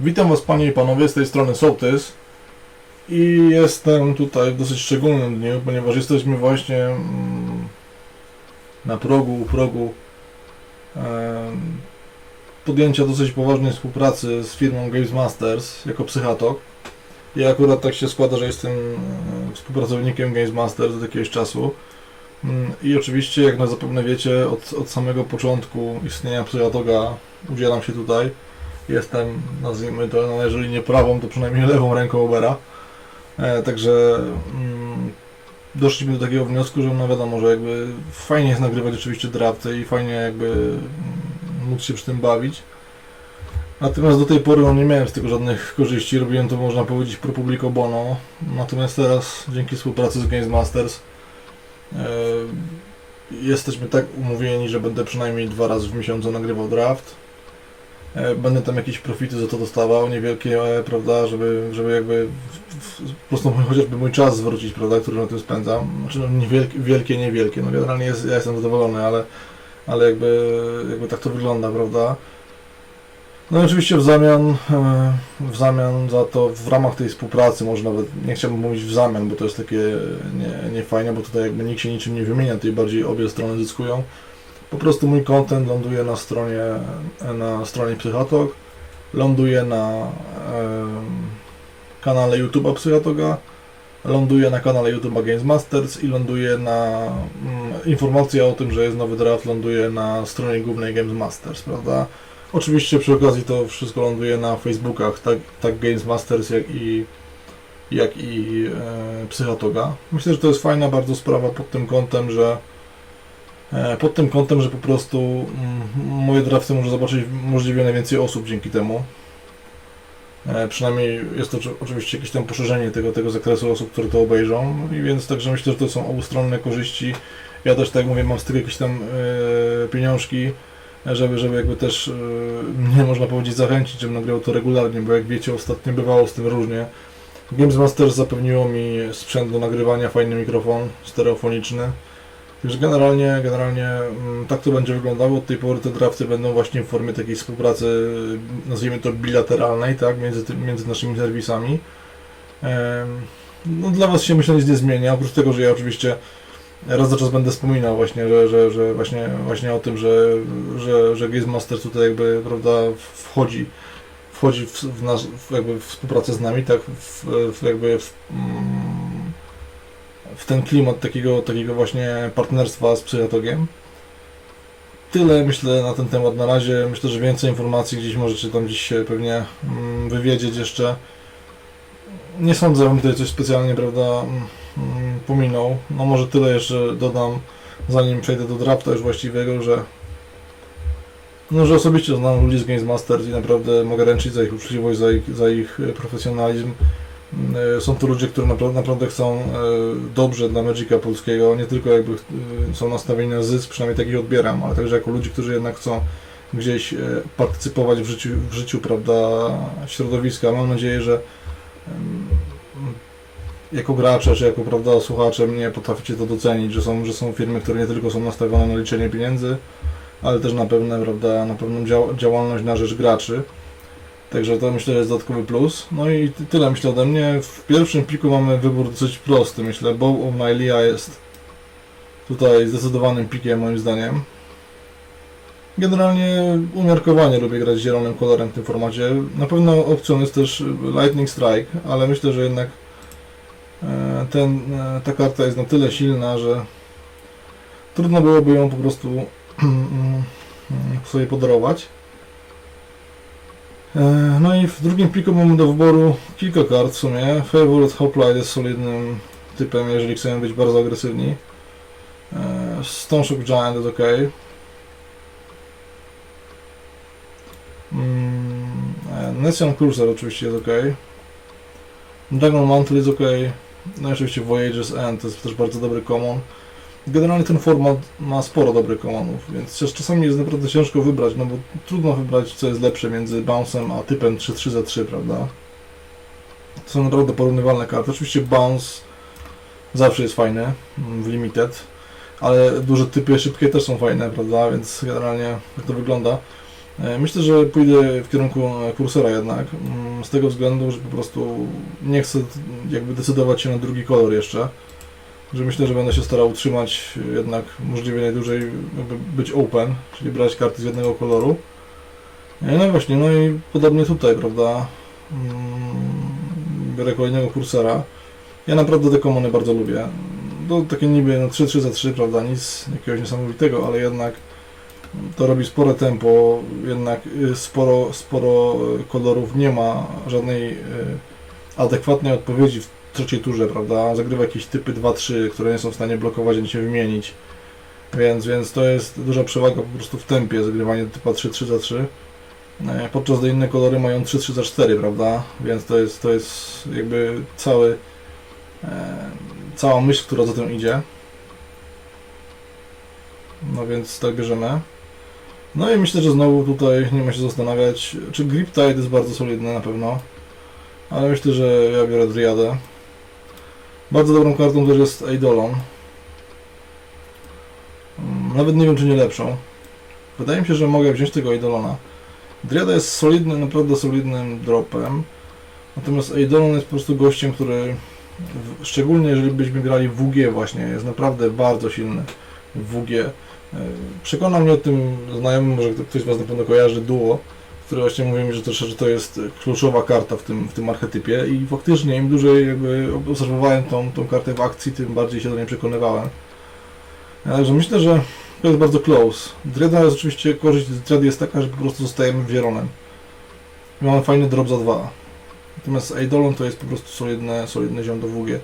Witam Was Panie i Panowie, z tej strony Sołtys i jestem tutaj w dosyć szczególnym dniu, ponieważ jesteśmy właśnie mm, na progu, u progu podjęcia dosyć poważnej współpracy z firmą Games Masters jako psychatog. Ja akurat tak się składa, że jestem współpracownikiem Games Masters od jakiegoś czasu. Mm, I oczywiście, jak na zapewne wiecie, od, od samego początku istnienia psychatoga udzielam się tutaj. Jestem, nazwijmy to, no jeżeli nie prawą, to przynajmniej lewą ręką Ubera. E, także mm, doszliśmy do takiego wniosku, że no wiadomo, że jakby fajnie jest nagrywać oczywiście drafty i fajnie jakby mm, móc się przy tym bawić. Natomiast do tej pory no, nie miałem z tego żadnych korzyści, robiłem to można powiedzieć pro publico bono. Natomiast teraz dzięki współpracy z Games Masters e, jesteśmy tak umówieni, że będę przynajmniej dwa razy w miesiącu nagrywał draft. E, Będę tam jakieś profity za to dostawał, niewielkie, e, prawda, żeby, żeby jakby po prostu chociażby mój czas zwrócić, prawda, który na tym spędzam. Znaczy no niewielkie, wielkie, niewielkie, no generalnie jest, ja jestem zadowolony, ale, ale jakby, jakby tak to wygląda, prawda. No i oczywiście w zamian, e, w zamian za to, w ramach tej współpracy, może nawet, nie chciałbym mówić w zamian, bo to jest takie nie, nie fajne, bo tutaj jakby nikt się niczym nie wymienia, tutaj bardziej obie strony zyskują. Po prostu mój content ląduje na stronie, na stronie Psychatog, ląduje na em, kanale YouTube'a Psychatoga, ląduje na kanale YouTube'a Games Masters i ląduje na mm, informacja o tym, że jest nowy draft, ląduje na stronie głównej Games Masters, prawda? Oczywiście przy okazji to wszystko ląduje na Facebookach, tak, tak Games Masters, jak i, jak i e, Psychatoga. Myślę, że to jest fajna bardzo sprawa pod tym kątem, że E, Pod tym kątem, że po prostu moje drafty może zobaczyć możliwie najwięcej osób dzięki temu. E, Przynajmniej jest to oczy- oczywiście jakieś tam poszerzenie tego, tego zakresu osób, które to obejrzą. I więc także myślę, że to są obustronne korzyści. Ja też, tak jak mówię, mam z tego jakieś tam e, pieniążki, żeby, żeby jakby też e, mnie można powiedzieć zachęcić, żebym nagrał to regularnie, bo jak wiecie, ostatnio bywało z tym różnie. Games Masters zapewniło mi sprzęt do nagrywania, fajny mikrofon stereofoniczny. Także generalnie, generalnie mm, tak to będzie wyglądało. Od tej pory te drafty będą właśnie w formie takiej współpracy, y, nazwijmy to bilateralnej, tak, między, tym, między naszymi serwisami. No, dla Was się myślę nic nie zmienia, oprócz tego, że ja oczywiście raz za czas będę wspominał właśnie, że, że, że właśnie, właśnie o tym, że, że, że Games Master tutaj jakby, prawda, wchodzi wchodzi w, w, nasz, w jakby współpracę z nami, tak, w, w jakby w, mm, w ten klimat takiego, takiego właśnie partnerstwa z psychatogiem. Tyle myślę na ten temat na razie. Myślę, że więcej informacji gdzieś możecie tam się pewnie mm, wywiedzieć jeszcze. Nie sądzę, bym tutaj coś specjalnie, prawda, mm, pominął. No może tyle jeszcze dodam, zanim przejdę do drafta już właściwego, że no, że osobiście znam ludzi z Games Masters i naprawdę mogę ręczyć za ich uczciwość, za ich, za ich profesjonalizm. E, Są to ludzie, którzy naprawdę, chcą e, dobrze dla Magica polskiego, nie tylko jakby e, są nastawieni na zysk, przynajmniej takich odbieram, ale także jako ludzi, którzy jednak chcą gdzieś partycypować w życiu, w życiu prawda, środowiska. Mam nadzieję, że jako gracze, czy jako prawda, słuchacze mnie potraficie to docenić, że są, że są firmy, które nie tylko są nastawione na liczenie pieniędzy, ale też na pewne, prawda, na pewną dział działalność na rzecz graczy. Także to myślę jest dodatkowy plus. No i ty- tyle myślę ode mnie. W pierwszym pliku mamy wybór dosyć prosty, myślę. Bow of Nylea jest tutaj zdecydowanym pikiem moim zdaniem. Generalnie umiarkowanie lubię grać zielonym kolorem w tym formacie. Na pewno opcją jest też Lightning Strike, ale myślę, że jednak e, ten, e, ta karta jest na tyle silna, że trudno byłoby ją po prostu sobie podarować. E, No i w drugim pliku mamy do wyboru kilka kart w sumie. Favorite Hoplite jest solidnym typem, jeżeli chcemy być bardzo agresywni. E, Stone Shock Giant jest ok. Mm, e, Nessian Cruiser oczywiście jest ok. Dragon Mantle jest ok. No i oczywiście Voyager's End to jest też bardzo dobry common. Generalnie ten format ma sporo dobrych komanów, więc czas- czasami jest naprawdę ciężko wybrać, no bo trudno wybrać co jest lepsze między Bounce'em a typem 3-3 za 3, prawda? To są naprawdę porównywalne karty. Oczywiście Bounce zawsze jest fajny mm, w Limited, ale duże typy szybkie też są fajne, prawda? Więc generalnie jak to wygląda. E, Myślę, że pójdę w kierunku e, kursora jednak, mm, z tego względu, że po prostu nie chcę jakby decydować się na drugi kolor jeszcze, że myślę, że będę się starał utrzymać jednak możliwie najdłużej, jakby być open, czyli brać karty z jednego koloru. E, No właśnie, no i podobnie tutaj, prawda, Mm, biorę kolejnego kursora. Ja naprawdę te komony bardzo lubię. To takie niby no 3-3 za 3, prawda, nic jakiegoś niesamowitego, ale jednak to robi spore tempo, jednak y, sporo, sporo y, kolorów nie ma żadnej y, adekwatnej odpowiedzi trzeciej turze, prawda? Zagrywa jakieś typy 2-3, które nie są w stanie blokować ani się wymienić. Więc, więc to jest duża przewaga po prostu w tempie zagrywanie typa 3-3 za 3. E, Podczas gdy inne kolory mają 3-3 za 4, prawda? Więc to jest, to jest jakby cały, e, cała myśl, która za tym idzie. No więc tak bierzemy. No i myślę, że znowu tutaj nie ma się zastanawiać, czy Grip Tide jest bardzo solidny na pewno, ale myślę, że ja biorę Driadę. Bardzo dobrą kartą też jest Eidolon. Mm, Nawet nie wiem, czy nie lepszą. Wydaje mi się, że mogę wziąć tego Eidolona. Driada jest solidnym, naprawdę solidnym dropem, natomiast Eidolon jest po prostu gościem, który, szczególnie jeżeli byśmy grali WG właśnie, jest naprawdę bardzo silny WG. E, Przekonał mnie o tym znajomy, może ktoś z Was na pewno kojarzy, Duo, który właśnie mówi mi, że to, że to jest kluczowa karta w tym, w tym archetypie i faktycznie im dłużej jakby obserwowałem tą, tą kartę w akcji, tym bardziej się do niej przekonywałem. Także myślę, że to jest bardzo close. Dreda jest oczywiście, korzyść z Dredy jest taka, że po prostu zostajemy. I mamy fajny drop za dwa. Natomiast Eidolon to jest po prostu solidne, solidne ziom do WG.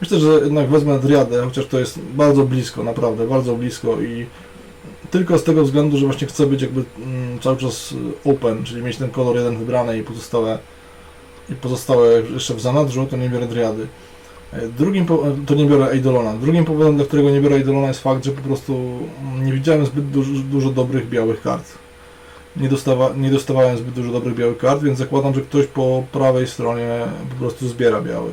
Myślę, że jednak wezmę Driadę, chociaż to jest bardzo blisko, naprawdę, bardzo blisko i tylko z tego względu, że właśnie chcę być jakby mm, cały czas open, czyli mieć ten kolor jeden wybrany i pozostałe i pozostałe jeszcze w zanadrzu, to nie biorę Driady. E, Drugim, e, to nie biorę Eidolona. Drugim powodem, dla którego nie biorę Eidolona jest fakt, że po prostu mm, nie widziałem zbyt dużo, dużo dobrych białych kart. Nie, dostawa, nie dostawałem zbyt dużo dobrych białych kart, więc zakładam, że ktoś po prawej stronie po prostu zbiera biały.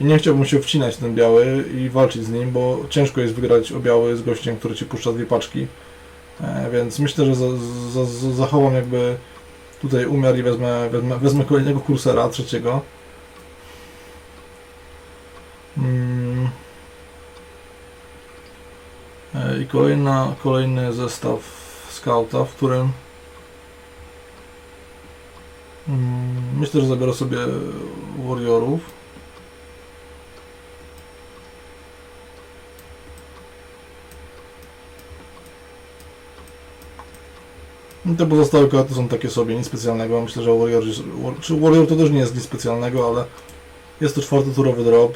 I nie chciałbym się wcinać w ten biały i walczyć z nim, bo ciężko jest wygrać o biały z gościem, który ci puszcza dwie paczki. E, więc myślę, że za, za, za, zachowam jakby tutaj umiar i wezmę, wezmę, wezmę kolejnego kursera, trzeciego. Mm. E, I kolejna, kolejny zestaw skauta, w którym mm, myślę, że zabiorę sobie warriorów. Te pozostałe karty są takie sobie, nic specjalnego. Myślę, że Warrior, czy Warrior to też nie jest nic specjalnego, ale jest to czwartoturowy drop.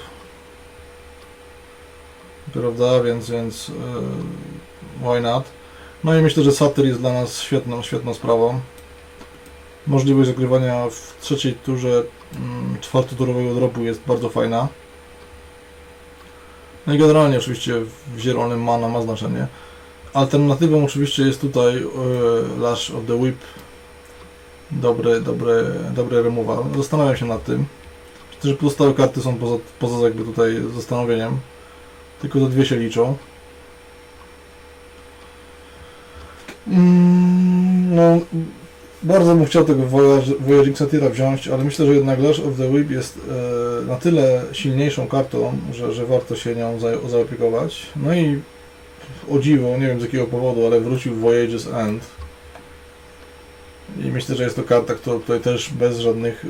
Prawda, więc, więc yy, why not? No i myślę, że Satyr jest dla nas świetną, świetną sprawą. Możliwość zagrywania w trzeciej turze mm, czwartoturowego dropu jest bardzo fajna. No i generalnie oczywiście w zielonym mana ma znaczenie. Alternatywą oczywiście jest tutaj yy, Lash of the Whip. Dobry, dobry, dobry removal. Zastanawiam się nad tym. Że pozostałe karty są poza, poza jakby tutaj zastanowieniem. Tylko te dwie się liczą. Mm, no, bardzo bym chciał tego Voyaging Satyra wziąć, ale myślę, że jednak Lash of the Whip jest e, na tyle silniejszą kartą, że, że warto się nią za, zaopiekować. No i o dziwo, nie wiem z jakiego powodu, ale wrócił Voyage's End. I myślę, że jest to karta, którą tutaj też bez, żadnych, e,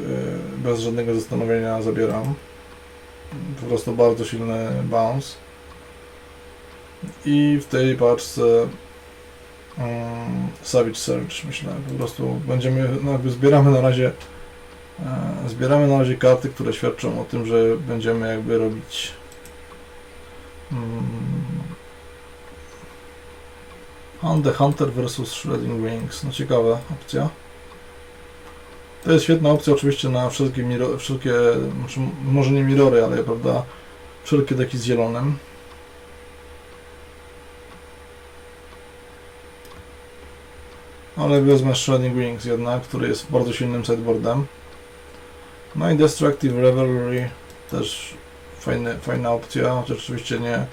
bez żadnego zastanowienia zabieram. Po prostu bardzo silny bounce. I w tej paczce um, Savage Search, myślę, po prostu będziemy, no jakby zbieramy na razie e, zbieramy na razie karty, które świadczą o tym, że będziemy jakby robić mm, Hunt the Hunter vs Shredding Wings. No ciekawa opcja. To jest świetna opcja oczywiście na wszelkie, wszelkie znaczy, może nie mirory, ale prawda, wszelkie deki z zielonym. Ale wezmę Shredding Wings jednak, który jest bardzo silnym sideboardem. No i Destructive Revelry też fajny, fajna opcja, chociaż oczywiście nie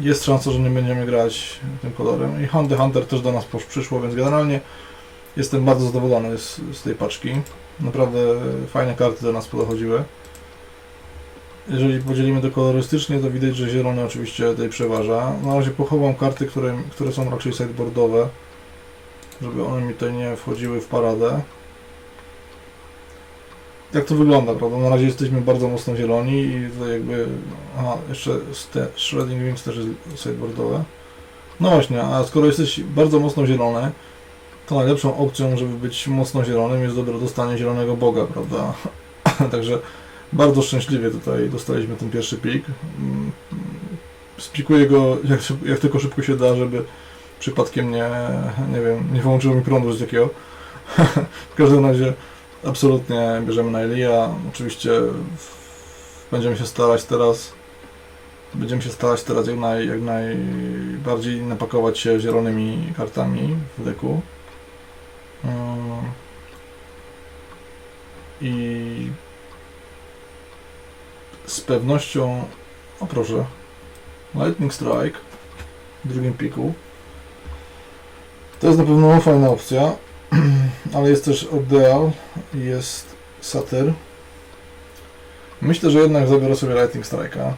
jest szansa, że nie będziemy grać tym kolorem. I Hunter Hunter też do nas przyszło, więc generalnie jestem bardzo zadowolony z, z tej paczki. Naprawdę fajne karty do nas podochodziły. Jeżeli podzielimy to kolorystycznie, to widać, że zielony oczywiście tutaj przeważa. Na razie pochowam karty, które, które są raczej sideboardowe, żeby one mi tutaj nie wchodziły w paradę. Jak to wygląda, prawda? Na razie jesteśmy bardzo mocno zieloni i tutaj jakby... Aha, jeszcze Shredding Wings też jest sideboardowe. No właśnie, a skoro jesteś bardzo mocno zielony, to najlepszą opcją, żeby być mocno zielonym jest dobre dostanie zielonego boga, prawda? Także bardzo szczęśliwie tutaj dostaliśmy ten pierwszy pik. Mm, Spikuję go jak, jak tylko szybko się da, żeby przypadkiem nie, nie wiem, nie wyłączyło mi prądu z takiego. w każdym razie absolutnie bierzemy na Elia. Oczywiście będziemy się starać teraz będziemy się starać teraz jak, naj, jak najbardziej napakować się zielonymi kartami w deku. I z pewnością, o proszę, Lightning Strike w drugim piku. To jest na pewno fajna opcja, ale jest też Ordeal, jest Satyr. Myślę, że jednak zabiorę sobie Lightning Strike'a.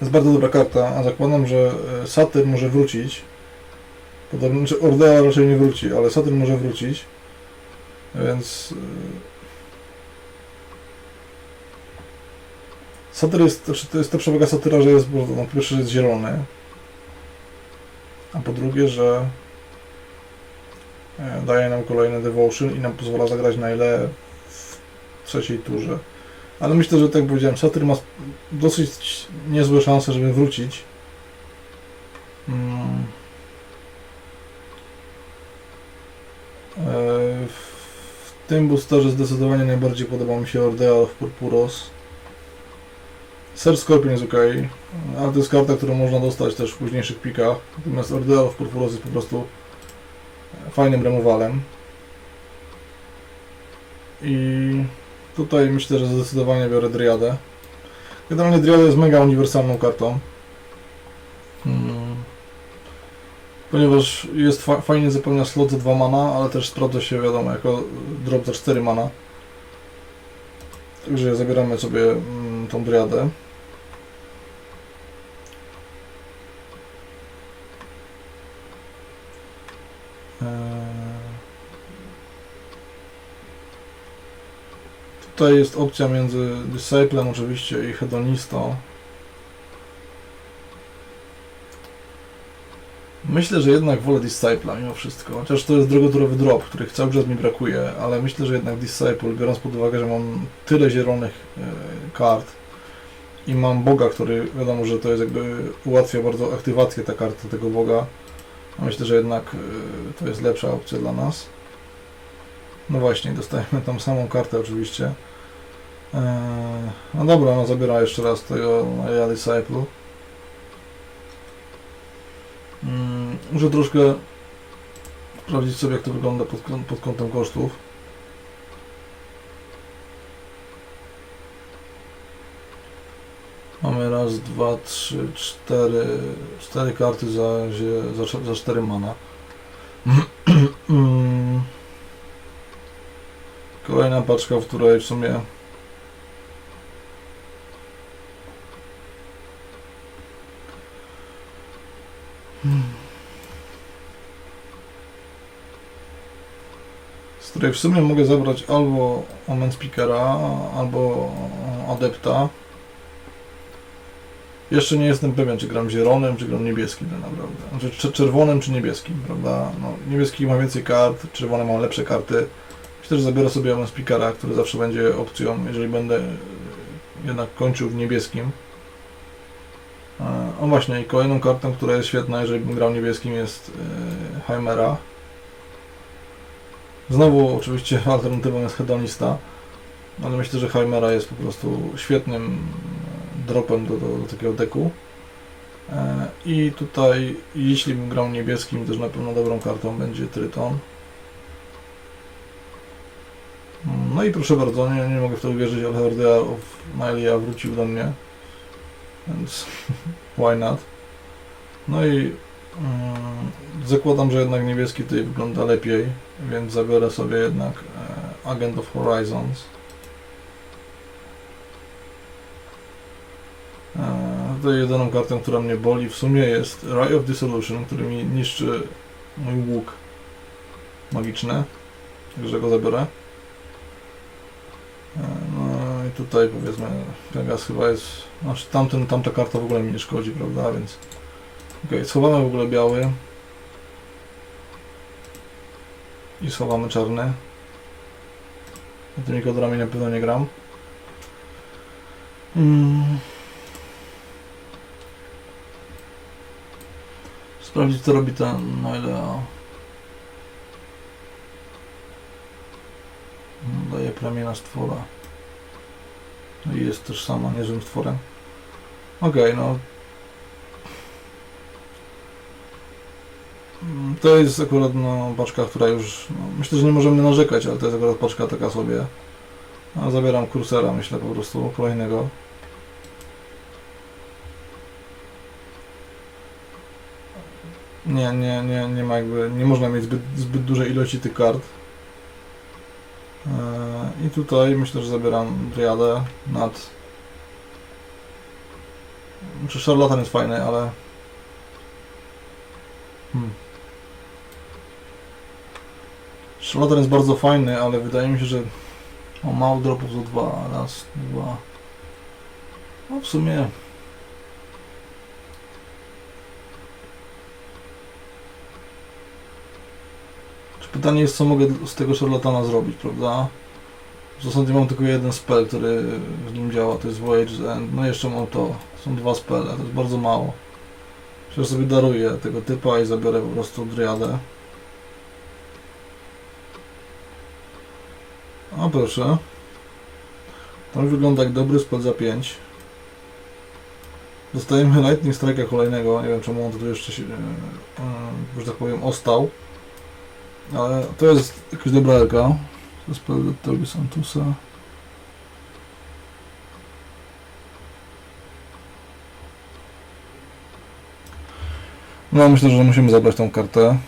Jest bardzo dobra karta, a zakładam, że e, Satyr może wrócić. Podobnie, czy Ordea raczej nie wróci, ale Satyr może wrócić. Więc... e, Satyr jest, znaczy to jest ta przewaga Satyra, że jest, no, po pierwsze, że jest zielony. A po drugie, że daje nam kolejny devotion i nam pozwala zagrać na ile w trzeciej turze. Ale myślę, że tak jak powiedziałem, Satyr ma dosyć niezłe szanse, żeby wrócić. Mm. E, W tym boosterze zdecydowanie najbardziej podoba mi się Ordeal of Purpuros. Ser Scorpion jest ok, ale to jest karta, którą można dostać też w późniejszych pikach. Natomiast Ordeal of Purpuros jest po prostu fajnym removalem. I tutaj myślę, że zdecydowanie biorę Driadę. Generalnie Driada jest mega uniwersalną kartą. Mm. Ponieważ jest fa fajnie zapełnia slot za 2 mana, ale też sprawdza się wiadomo jako drop za 4 mana. Także zabieramy sobie mm, tą Driadę. Tutaj jest opcja między Disciplem oczywiście i Hedonistą. Myślę, że jednak wolę Discipla mimo wszystko, chociaż to jest drogoturowy drop, których cały czas mi brakuje, ale myślę, że jednak Disciple, biorąc pod uwagę, że mam tyle zielonych e, kart i mam Boga, który wiadomo, że to jest jakby ułatwia bardzo aktywację ta karta tego Boga, myślę, że jednak e, to jest lepsza opcja dla nas. No właśnie, dostajemy tą samą kartę oczywiście. Eee, no dobra, no zabiera jeszcze raz tego ja Disciple. Mm, muszę troszkę sprawdzić sobie jak to wygląda pod, pod kątem kosztów. Mamy raz, dwa, trzy, cztery, cztery karty za, za, za cztery mana. Kolejna paczka, w której w sumie której w sumie mogę zabrać albo Omen Speakera, albo Adepta. Jeszcze nie jestem pewien, czy gram zielonym, czy gram niebieskim tak naprawdę. Znaczy, czy czerwonym, czy niebieskim, prawda? No, niebieski ma więcej kart, czerwony ma lepsze karty. Myślę, że zabiorę sobie Omen Speakera, który zawsze będzie opcją, jeżeli będę jednak kończył w niebieskim. O właśnie, i kolejną kartą, która jest świetna, jeżeli bym grał niebieskim, jest e, Chimera. Znowu oczywiście alternatywą jest Hedonista, ale myślę, że Chimera jest po prostu świetnym dropem do, do, do takiego deku. E, I tutaj, jeśli bym grał niebieskim, też na pewno dobrą kartą będzie Tryton. No i proszę bardzo, nie, nie mogę w to uwierzyć, ale Ordea of Nylia wrócił do mnie. więc why not? No i mm, zakładam, że jednak niebieski tutaj wygląda lepiej, więc zabiorę sobie jednak e, Agent of Horizons. Tutaj jedyną kartą, która mnie boli w sumie jest Ray of Dissolution, który mi niszczy mój łuk magiczny, także go zabiorę. E, No i tutaj powiedzmy Pegas chyba jest, znaczy tamten, tamta karta w ogóle mi nie szkodzi, prawda, więc okej, schowamy w ogóle biały i schowamy czarny. Tymi kodrami na pewno nie gram. Mm. Sprawdzić co robi ten Noilea. Daje premię na stwora. No i jest też sama niezłym stworem. Okej, no. Mm, To jest akurat no, paczka, która już. No, myślę, że nie możemy narzekać, ale to jest akurat paczka taka sobie. A zabieram kursera, myślę po prostu, kolejnego. Nie, nie, nie, nie ma jakby, nie można mieć zbyt, zbyt dużej ilości tych kart. Eee, I tutaj myślę, że zabieram Driadę nad... Czy Charlatan jest fajny, ale... Hmm. Charlatan jest bardzo fajny, ale wydaje mi się, że o mało dropów za dwa. Raz, dwa. No w sumie... Czy pytanie jest, co mogę z tego szarlatana zrobić, prawda? W zasadzie mam tylko jeden spell, który w nim działa, to jest Voyage's End. No jeszcze mam to, są dwa spele, to jest bardzo mało. Że sobie daruję tego typa i zabiorę po prostu Driadę. A proszę. To mi wygląda jak dobry spell za 5. Dostajemy Lightning Strike'a kolejnego, nie wiem czemu on tu jeszcze się, e, że tak powiem, ostał. Ale to jest jakaś dobra elka. To jest Toby Santusa. No myślę, że musimy zabrać tą kartę.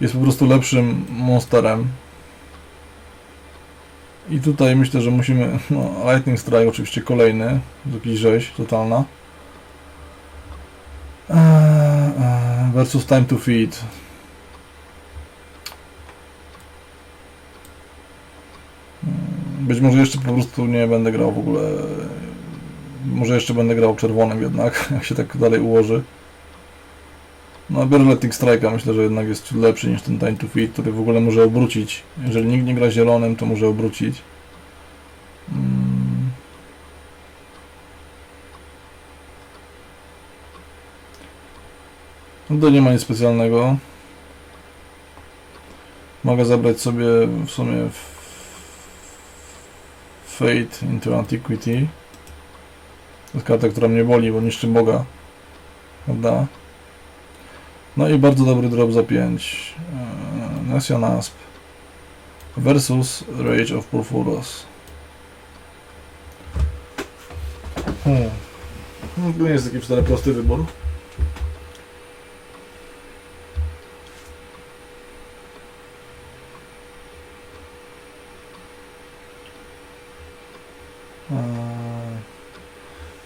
Jest po prostu lepszym monsterem. I tutaj myślę, że musimy. No, Lightning Strike oczywiście kolejny. Jakiś rzeź totalna. Eee, eee, versus Time to Feed. Mm, Być może jeszcze po prostu nie będę grał w ogóle. Może jeszcze będę grał czerwonym jednak, jak się tak dalej ułoży. No, biorę Lightning Strike'a, myślę, że jednak jest lepszy niż ten Time to Feed, który w ogóle może obrócić. Jeżeli nikt nie gra zielonym, to może obrócić. Mm. No to nie ma nic specjalnego. Mogę zabrać sobie w sumie Fate into Antiquity. To jest karta, która mnie boli, bo niszczy Boga. Prawda? No i bardzo dobry drop za 5. Eee, Nation Asp versus Rage of Purpurus. Hmm. No, To nie jest taki wcale prosty wybór.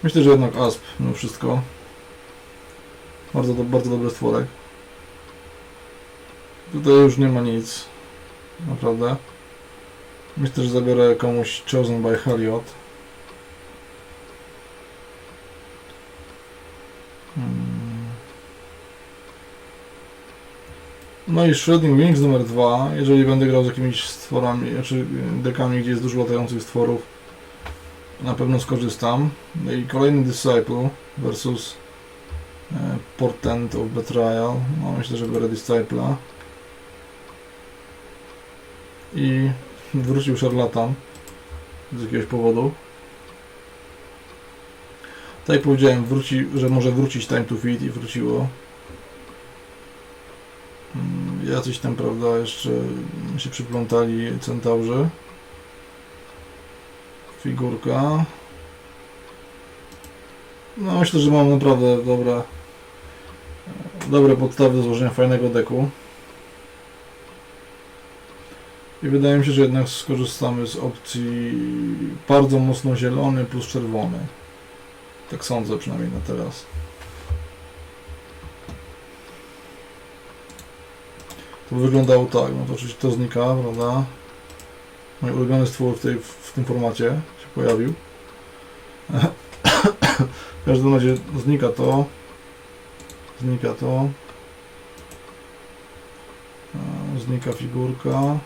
Myślę, że jednak Asp mimo wszystko. Bardzo, do, bardzo dobry stworek. Tutaj już nie ma nic. Naprawdę. Myślę, że zabiorę komuś Chosen by Heliot. Hmm. No i Shredding Wings numer dwa. Jeżeli będę grał z jakimiś stworami, znaczy dekami, gdzie jest dużo latających stworów, na pewno skorzystam. No i kolejny Disciple versus e, Portent of Betrayal. No myślę, że biorę Disciple'a. I wrócił szarlatan z jakiegoś powodu. Tak jak powiedziałem, wróci, że może wrócić Time to Feed i wróciło. Mm, Jacyś tam, prawda, jeszcze się przyplątali centaurzy. Figurka. No myślę, że mam naprawdę dobre, dobre podstawy do złożenia fajnego deku. I wydaje mi się, że jednak skorzystamy z opcji bardzo mocno zielony plus czerwony. Tak sądzę przynajmniej na teraz. To wyglądało tak, no to oczywiście to znika, prawda? Mój ulubiony stwór w, tej, w tym formacie się pojawił. W każdym razie znika to. Znika to. Znika figurka.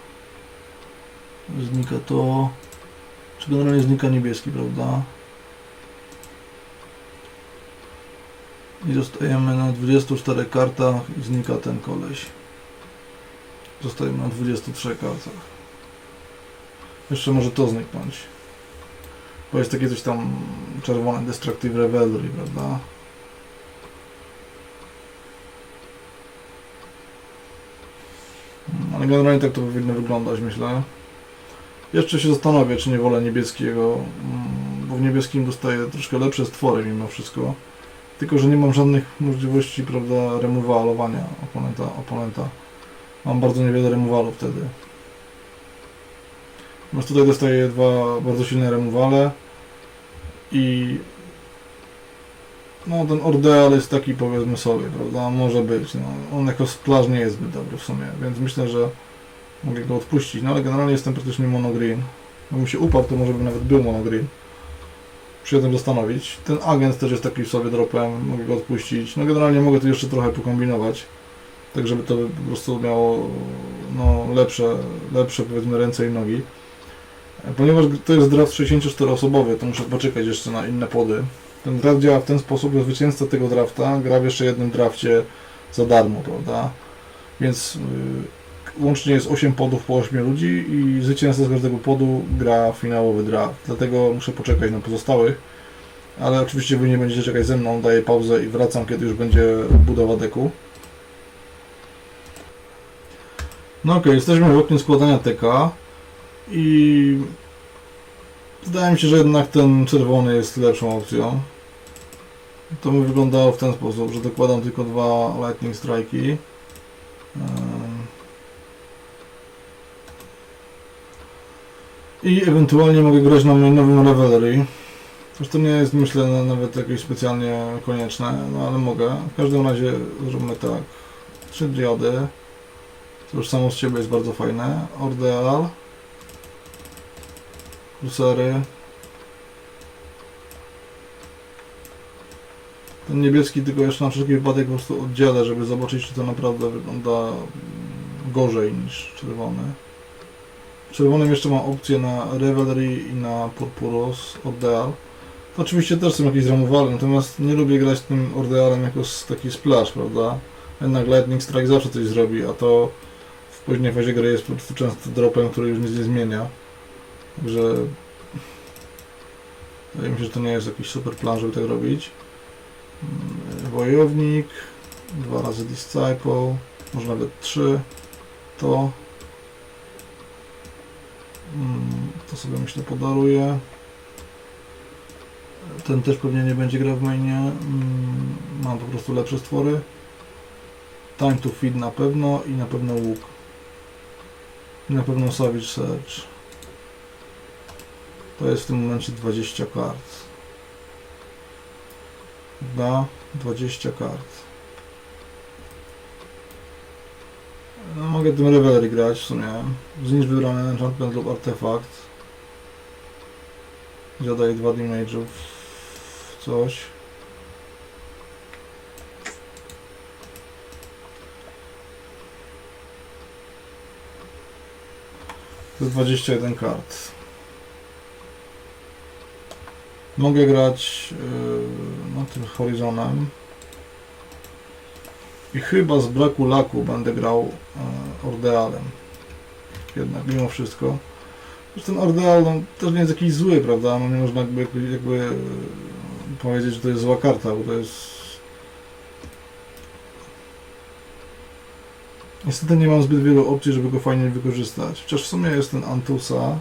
Znika to. Czy generalnie znika niebieski, prawda? I zostajemy na 24 kartach i znika ten koleś. Zostajemy na 23 kartach. Jeszcze może to zniknąć. Bo jest takie coś tam czerwone Destructive Revelry, prawda? Mm, Ale generalnie tak to powinno wyglądać, myślę. Jeszcze się zastanowię, czy nie wolę niebieskiego, mm, bo w niebieskim dostaję troszkę lepsze stwory mimo wszystko. Tylko, że nie mam żadnych możliwości, prawda, removalowania oponenta, oponenta. Mam bardzo niewiele remowalu wtedy. Natomiast tutaj dostaję dwa bardzo silne removale i no ten Ordeal jest taki powiedzmy sobie, prawda, może być, no, on jako splash nie jest zbyt dobry w sumie, więc myślę, że mogę go odpuścić, no ale generalnie jestem praktycznie monogreen, jakbym się uparł, to może by nawet był monogreen, muszę się tym zastanowić, ten agent też jest taki sobie dropem, mogę go odpuścić, no generalnie mogę tu jeszcze trochę pokombinować, tak żeby to po prostu miało no, lepsze, lepsze powiedzmy ręce i nogi. Ponieważ to jest draft 64-osobowy, to muszę poczekać jeszcze na inne pody. Ten draft działa w ten sposób, że zwycięzca tego drafta gra w jeszcze jednym drafcie za darmo, prawda? Więc y, łącznie jest 8 podów po 8 ludzi i zwycięzca z każdego podu gra finałowy draft. Dlatego muszę poczekać na pozostałych. Ale oczywiście wy nie będziecie czekać ze mną, daję pauzę i wracam, kiedy już będzie budowa deku. No okej, jesteśmy w oknie składania TK i wydaje mi się, że jednak ten czerwony jest lepszą opcją. To by wyglądało w ten sposób, że dokładam tylko dwa Lightning Strike'i. Ehm. I ewentualnie mogę grać na nowym Revelry. Zresztą nie jest myślę na- nawet jakieś specjalnie konieczne, no ale mogę. W każdym razie zróbmy tak. Trzy diody. To już samo z siebie jest bardzo fajne. Ordeal. Crucery. Ten niebieski tylko jeszcze na wszelki wypadek po prostu oddzielę, żeby zobaczyć, czy to naprawdę wygląda gorzej niż czerwony. W czerwonym jeszcze mam opcję na Revelry i na Purpurus Ordeal. To oczywiście też są jakieś zramowale, natomiast nie lubię grać tym Ordealem jako taki splash, prawda? Jednak Lightning Strike zawsze coś zrobi, a to w później fazie gry jest po prostu często dropem, który już nic nie zmienia. Także wydaje mi się, że to nie jest jakiś super plan, żeby tak robić. Mm, Wojownik, dwa razy Disciple, może nawet trzy. To. Mm, To sobie myślę podaruję. Ten też pewnie nie będzie grał w mainie. Mm, Mam po prostu lepsze stwory. Time to feed na pewno i na pewno łuk. I na pewno Savage Search. To jest w tym momencie 20 kart. Da, 20 kart. No, mogę tym Revelry grać w sumie. Zniszcz wybrany enchantment lub artefakt. Zadaję 2 damage'ów. Coś. To jest 21 kart. Mogę grać no, tym Horizonem. I chyba z braku laku będę grał yy, Ordealem. Jednak mimo wszystko. Zresztą ten Ordeal no, też nie jest jakiś zły, prawda? No, nie można jakby, jakby, yy, powiedzieć, że to jest zła karta, bo to jest... Niestety nie mam zbyt wielu opcji, żeby go fajnie wykorzystać. Chociaż w sumie jest ten Antusa.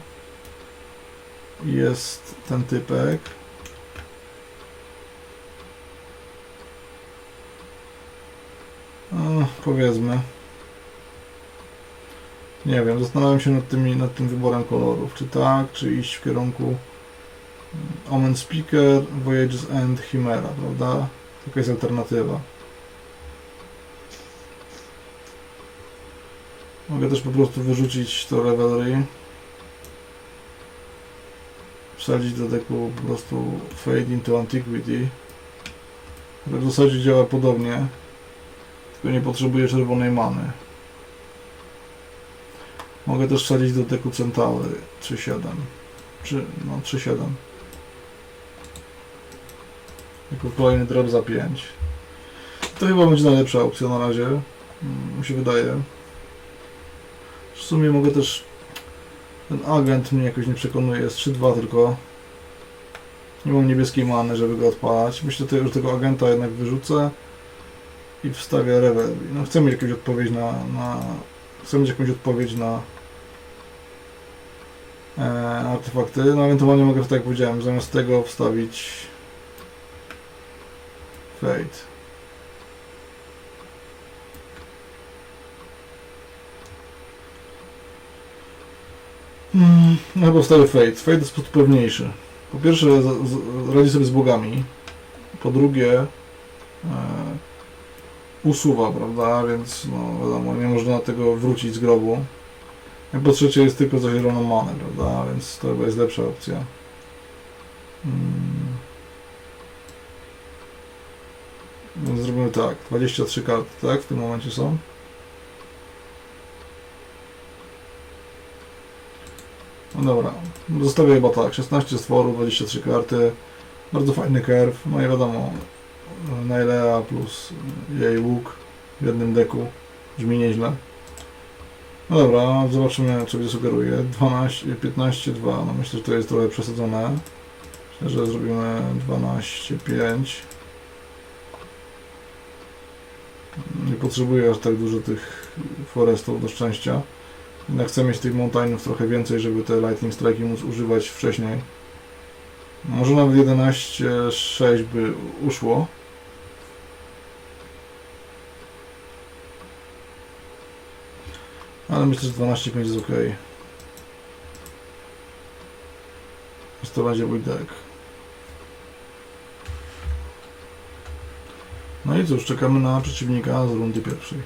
Jest ten typek. Powiedzmy. Nie wiem, zastanawiam się nad, tymi, nad tym wyborem kolorów. Czy tak, czy iść w kierunku Omen Speaker, Voyage's End, Chimera, prawda? Taka jest alternatywa. Mogę też po prostu wyrzucić to Revelry. Wsadzić do deku po prostu Fade into Antiquity. W zasadzie działa podobnie. Tylko nie potrzebuje czerwonej many. Mogę też wsadzić do deku Centauri 3.7. Czy, no 3.7. Jako kolejny drop za 5. To chyba będzie najlepsza opcja na razie. Mm, Mi się wydaje. W sumie mogę też... Ten agent mnie jakoś nie przekonuje. Jest 3-2 tylko. Nie mam niebieskiej many, żeby go odpalać. Myślę, że tego agenta jednak wyrzucę i wstawię revel. No chcę mieć jakąś odpowiedź na, na chcę mieć jakąś odpowiedź na e, artefakty. No ewentualnie mogę, tak jak powiedziałem, zamiast tego wstawić Fate. Hmm, no chyba wstawię Fate. Jest pewniejszy. Po pierwsze radzi sobie z bogami. Po drugie e, usuwa, prawda, więc no wiadomo, nie można tego wrócić z grobu. I po trzecie jest tylko za zieloną manę, prawda, więc to chyba jest lepsza opcja. Hmm. Więc zrobimy tak, 23 karty, tak, w tym momencie są. No dobra, zostawię chyba tak, 16 stworów, 23 karty, bardzo fajny curve, no i wiadomo, Nailea plus jej łuk w jednym deku brzmi nieźle. No dobra, zobaczymy co mi sugeruje. 12, 15, 2. No myślę, że to jest trochę przesadzone. Myślę, że zrobimy 12, 5. Nie potrzebuję aż tak dużo tych forestów do szczęścia. Jednak chcę mieć tych mountainów trochę więcej, żeby te lightning strike'i móc używać wcześniej. Może nawet 11, 6 by uszło. Ale myślę, że 12.5 jest ok. To będzie mój deck. No i cóż, czekamy na przeciwnika z rundy pierwszej.